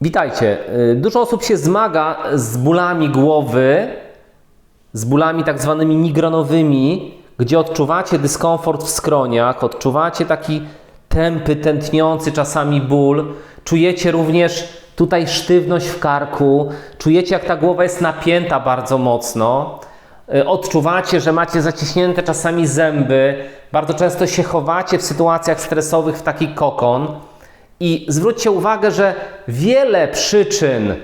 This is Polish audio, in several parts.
Witajcie. Y, Dużo osób się zmaga z bólami głowy, z bólami tak zwanymi migrenowymi, gdzie odczuwacie dyskomfort w skroniach, odczuwacie taki tępy, tętniący czasami ból, czujecie również tutaj sztywność w karku, czujecie jak ta głowa jest napięta bardzo mocno, Y, odczuwacie, że macie zaciśnięte czasami zęby, bardzo często się chowacie w sytuacjach stresowych w taki kokon. I zwróćcie uwagę, że wiele przyczyn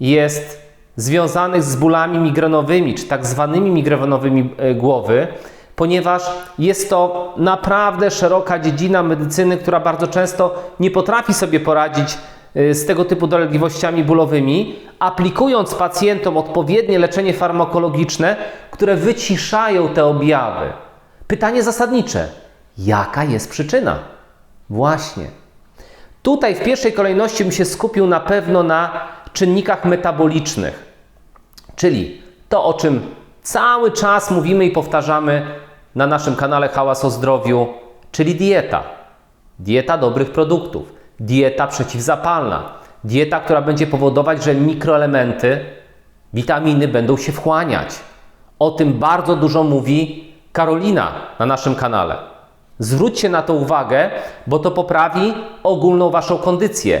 jest związanych z bólami migrenowymi, czy tak zwanymi migrenowymi e, głowy, ponieważ jest to naprawdę szeroka dziedzina medycyny, która bardzo często nie potrafi sobie poradzić e, z tego typu dolegliwościami bólowymi, aplikując pacjentom odpowiednie leczenie farmakologiczne, które wyciszają te objawy. Pytanie zasadnicze: jaka jest przyczyna? Właśnie. Tutaj w pierwszej kolejności bym się skupił na pewno na czynnikach metabolicznych, czyli to, o czym cały czas mówimy i powtarzamy na naszym kanale Hałas o Zdrowiu, czyli dieta. Dieta dobrych produktów, dieta przeciwzapalna, dieta, która będzie powodować, że mikroelementy, witaminy będą się wchłaniać. O tym bardzo dużo mówi Karolina na naszym kanale. Zwróćcie na to uwagę, bo to poprawi ogólną Waszą kondycję.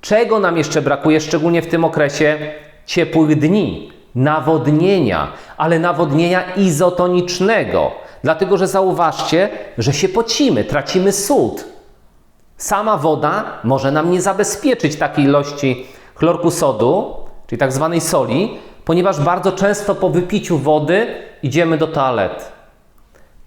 Czego nam jeszcze brakuje, szczególnie w tym okresie ciepłych dni? Nawodnienia, ale nawodnienia izotonicznego. Dlatego, że zauważcie, że się pocimy, tracimy sód. Sama woda może nam nie zabezpieczyć takiej ilości chlorku sodu, czyli tak zwanej soli, ponieważ bardzo często po wypiciu wody idziemy do toalety.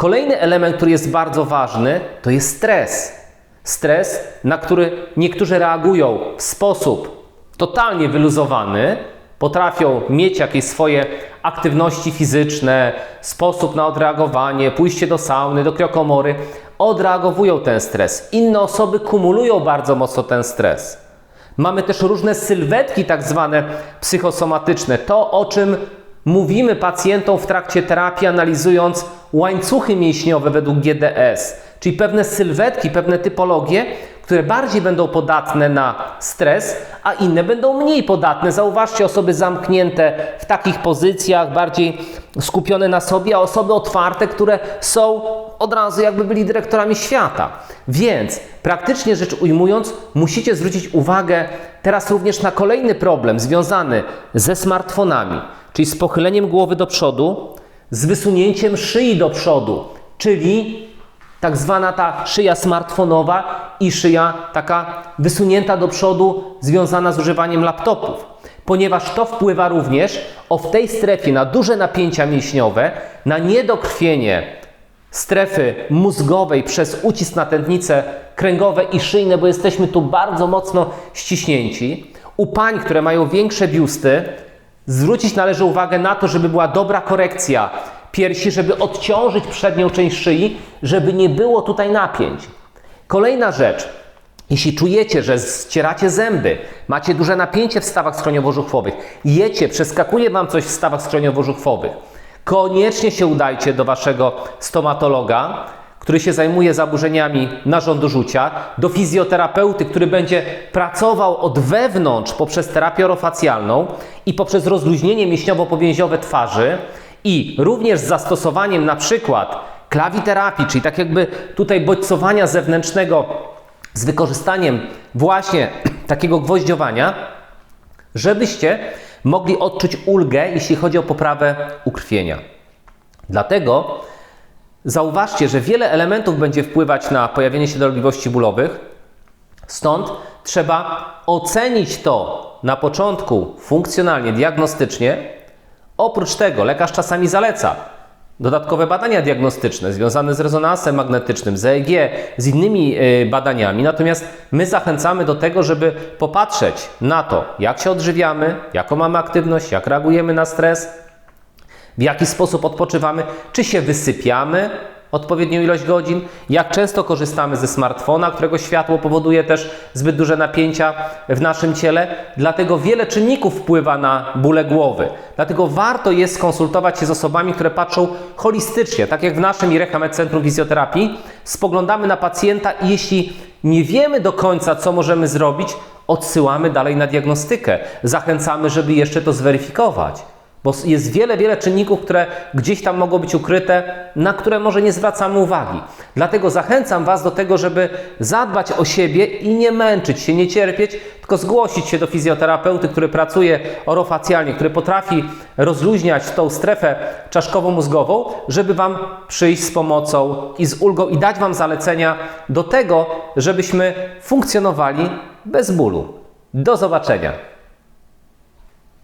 Kolejny element, który jest bardzo ważny, to jest stres. Stres, na który niektórzy reagują w sposób totalnie wyluzowany, potrafią mieć jakieś swoje aktywności fizyczne, sposób na odreagowanie, pójście do sauny, do kriokomory, odreagowują ten stres. Inne osoby kumulują bardzo mocno ten stres. Mamy też różne sylwetki, tak zwane psychosomatyczne. To, o czym mówimy pacjentom w trakcie terapii, analizując łańcuchy mięśniowe według GDS, czyli pewne sylwetki, pewne typologie, które bardziej będą podatne na stres, a inne będą mniej podatne. Zauważcie osoby zamknięte w takich pozycjach, bardziej skupione na sobie, a osoby otwarte, które są od razu jakby byli dyrektorami świata. Więc praktycznie rzecz ujmując, musicie zwrócić uwagę teraz również na kolejny problem związany ze smartfonami, czyli z pochyleniem głowy do przodu, z wysunięciem szyi do przodu, czyli tak zwana ta szyja smartfonowa i szyja taka wysunięta do przodu, związana z używaniem laptopów. Ponieważ to wpływa również o w tej strefie na duże napięcia mięśniowe, na niedokrwienie strefy mózgowej przez ucisk na tętnice kręgowe i szyjne, bo jesteśmy tu bardzo mocno ściśnięci. U pań, które mają większe biusty, zwrócić należy uwagę na to, żeby była dobra korekcja piersi, żeby odciążyć przednią część szyi, żeby nie było tutaj napięć. Kolejna rzecz. Jeśli czujecie, że ścieracie zęby, macie duże napięcie w stawach skroniowo-żuchwowych, jecie, przeskakuje Wam coś w stawach skroniowo-żuchwowych, koniecznie się udajcie do Waszego stomatologa, który się zajmuje zaburzeniami narządu rzucia, do fizjoterapeuty, który będzie pracował od wewnątrz poprzez terapię orofacjalną i poprzez rozluźnienie mięśniowo-powięziowe twarzy i również z zastosowaniem na przykład klawiterapii, czyli tak jakby tutaj bodźcowania zewnętrznego z wykorzystaniem właśnie takiego gwoździowania, żebyście mogli odczuć ulgę, jeśli chodzi o poprawę ukrwienia. Dlatego zauważcie, że wiele elementów będzie wpływać na pojawienie się dolegliwości bólowych, stąd trzeba ocenić to na początku funkcjonalnie, diagnostycznie. Oprócz tego lekarz czasami zaleca dodatkowe badania diagnostyczne związane z rezonansem magnetycznym, z EEG, z innymi y, badaniami. Natomiast my zachęcamy do tego, żeby popatrzeć na to, jak się odżywiamy, jaką mamy aktywność, jak reagujemy na stres, w jaki sposób odpoczywamy, czy się wysypiamy odpowiednią ilość godzin, jak często korzystamy ze smartfona, którego światło powoduje też zbyt duże napięcia w naszym ciele. Dlatego wiele czynników wpływa na bóle głowy. Dlatego warto jest skonsultować się z osobami, które patrzą holistycznie, tak jak w naszym IREHA Centrum Fizjoterapii. Spoglądamy na pacjenta i jeśli nie wiemy do końca, co możemy zrobić, odsyłamy dalej na diagnostykę. Zachęcamy, żeby jeszcze to zweryfikować. Bo jest wiele, wiele czynników, które gdzieś tam mogą być ukryte, na które może nie zwracamy uwagi. Dlatego zachęcam Was do tego, żeby zadbać o siebie i nie męczyć się, nie cierpieć, tylko zgłosić się do fizjoterapeuty, który pracuje orofacjalnie, który potrafi rozluźniać tą strefę czaszkowo-mózgową, żeby Wam przyjść z pomocą i z ulgą i dać Wam zalecenia do tego, żebyśmy funkcjonowali bez bólu. Do zobaczenia.